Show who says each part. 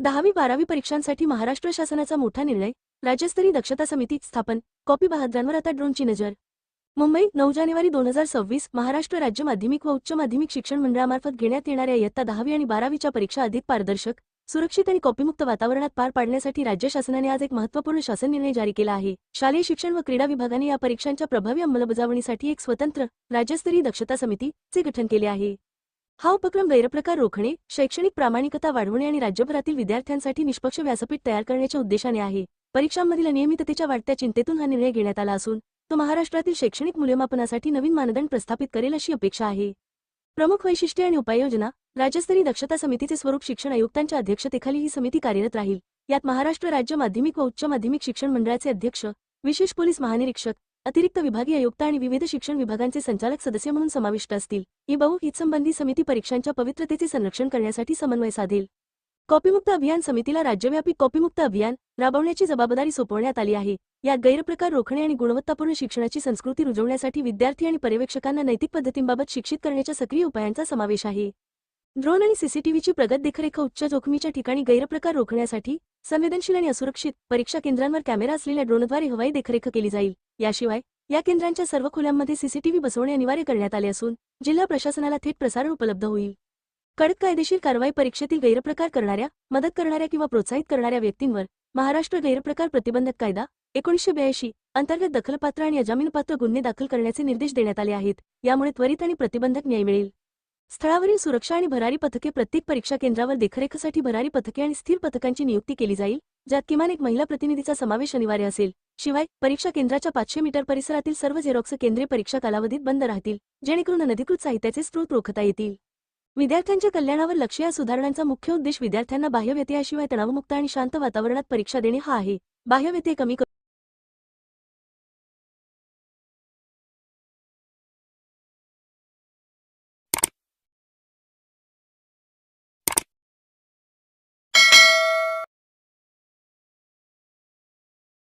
Speaker 1: दहावी बारावी परीक्षांसाठी महाराष्ट्र शासनाचा मोठा निर्णय राज्यस्तरीय दक्षता समिती स्थापन कॉपी बहादरांवर आता ड्रोनची नजर. मुंबई नऊ जानेवारी दोन हजार सव्वीस महाराष्ट्र राज्य माध्यमिक व उच्च माध्यमिक शिक्षण मंडळामार्फत घेण्यात येणाऱ्या इयत्ता दहावी आणि बारावीच्या परीक्षा अधिक पारदर्शक सुरक्षित आणि कॉपीमुक्त वातावरणात पार पाडण्यासाठी राज्य शासनाने आज एक महत्त्वपूर्ण शासन निर्णय जारी केला आहे. शालेय शिक्षण व क्रीडा विभागाने या परीक्षांच्या प्रभावी अंमलबजावणीसाठी एक स्वतंत्र राज्यस्तरीय दक्षता समितीचे गठन केले आहे. हा उपक्रम गैरप्रकार रोखणे शैक्षणिक प्रामाणिकता वाढवणे आणि राज्यभरातील विद्यार्थ्यांसाठी निष्पक्ष व्यासपीठ तयार करण्याच्या उद्देशाने आहे. परीक्षांमधील अनियमिततेच्या वाढत्या चिंतेतून हा निर्णय घेण्यात आला असून तो महाराष्ट्रातील शैक्षणिक मूल्यमापनासाठी नवीन मानदंड प्रस्थापित करेल अशी अपेक्षा आहे. प्रमुख वैशिष्ट्ये आणि उपाययोजना राज्यस्तरीय दक्षता समितीचे स्वरूप शिक्षण आयुक्तांच्या अध्यक्षतेखाली ही समिती कार्यरत राहील. यात महाराष्ट्र राज्य माध्यमिक व उच्च माध्यमिक शिक्षण मंडळाचे अध्यक्ष विशेष पोलीस महानिरीक्षक अतिरिक्त विभागीय आयुक्त आणि विविध शिक्षण विभागांचे संचालक सदस्य म्हणून समाविष्ट असतील. ही बहु हितसंबंधी समिती परीक्षांच्या पवित्रतेचे संरक्षण करण्यासाठी समन्वय साधेल. कॉपीमुक्त अभियान समितीला राज्यव्यापी कॉपीमुक्त अभियान राबवण्याची जबाबदारी सोपवण्यात आली आहे. यात गैरप्रकार रोखणे आणि गुणवत्तापूर्ण शिक्षणाची संस्कृती रुजवण्यासाठी विद्यार्थी आणि पर्यवेक्षकांना नैतिक पद्धतींबाबत शिक्षित करण्याच्या सक्रिय उपायांचा समावेश आहे. ड्रोन आणि सीसीटीव्हीची प्रगत देखरेख उच्च जोखमीच्या ठिकाणी गैरप्रकार रोखण्यासाठी संवेदनशील आणि असुरक्षित परीक्षा केंद्रांवर कॅमेरा असलेल्या ड्रोनद्वारे हवाई देखरेख केली जाईल. याशिवाय या केंद्रांच्या सर्व खोल्यांमध्ये सीसीटीव्ही बसवणे अनिवार्य करण्यात आले असून जिल्हा प्रशासनाला थेट प्रसारण उपलब्ध होईल. कडक कायदेशीर कारवाई परीक्षेतील गैरप्रकार करणाऱ्या मदत करणाऱ्या किंवा प्रोत्साहित करणाऱ्या व्यक्तींवर महाराष्ट्र गैरप्रकार प्रतिबंधक कायदा एकोणीसशे ब्याऐंशी अंतर्गत दखलपात्र आणि अजामीनपात्र गुन्हे दाखल करण्याचे निर्देश देण्यात आले आहेत यामुळे त्वरित आणि प्रतिबंधक न्याय मिळेल. स्थळावरील सुरक्षा आणि भरारी पथके प्रत्येक परीक्षा केंद्रावर देखरेखीसाठी भरारी पथके आणि स्थिर पथकांची नियुक्ती केली जाईल ज्यात किमान एक महिला प्रतिनिधीचा समावेश अनिवार्य असेल. शिवाय परीक्षा केंद्राच्या पाचशे मीटर परिसरातील सर्व झेरॉक्स केंद्रे परीक्षा कालावधीत बंद राहतील जेणेकरून अनधिकृत साहित्याचे स्रोत रोखता येतील. विद्यार्थ्यांच्या कल्याणावर लक्ष या सुधारणांचा मुख्य उद्देश विद्यार्थ्यांना बाह्य व्यत्ययाशिवाय तणावमुक्त आणि शांत वातावरणात परीक्षा देणे हा आहे. बाह्य व्यत्यय कमी